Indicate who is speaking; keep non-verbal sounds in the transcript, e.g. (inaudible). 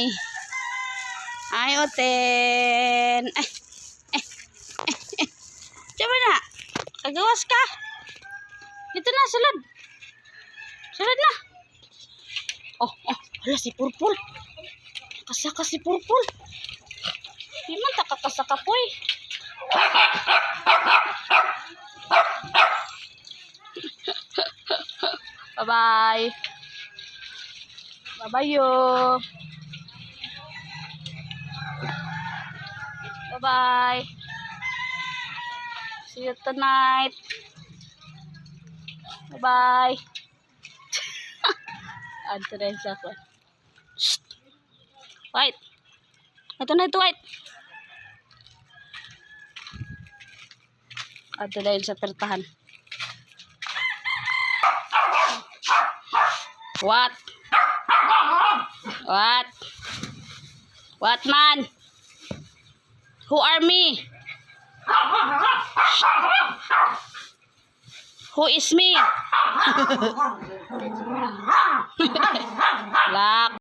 Speaker 1: Ay. Ay, Oten. Ay. Eh. Eh. Eh. Diyan na. Kagawas ka. Dito na, sulod. Sulod na. Oh, oh. Hala, si Purpul. Kasaka si Purpul. Di man takakasaka po eh. (laughs) Bye-bye. Bye-bye yo. Bye-bye. See you tonight. Bye-bye. (laughs) Add to rin sa ako. Shh. White. Ito na ito, White. Add to rin sa pertahan. What? What? What man? Who are me? Who is me? (laughs) Lock.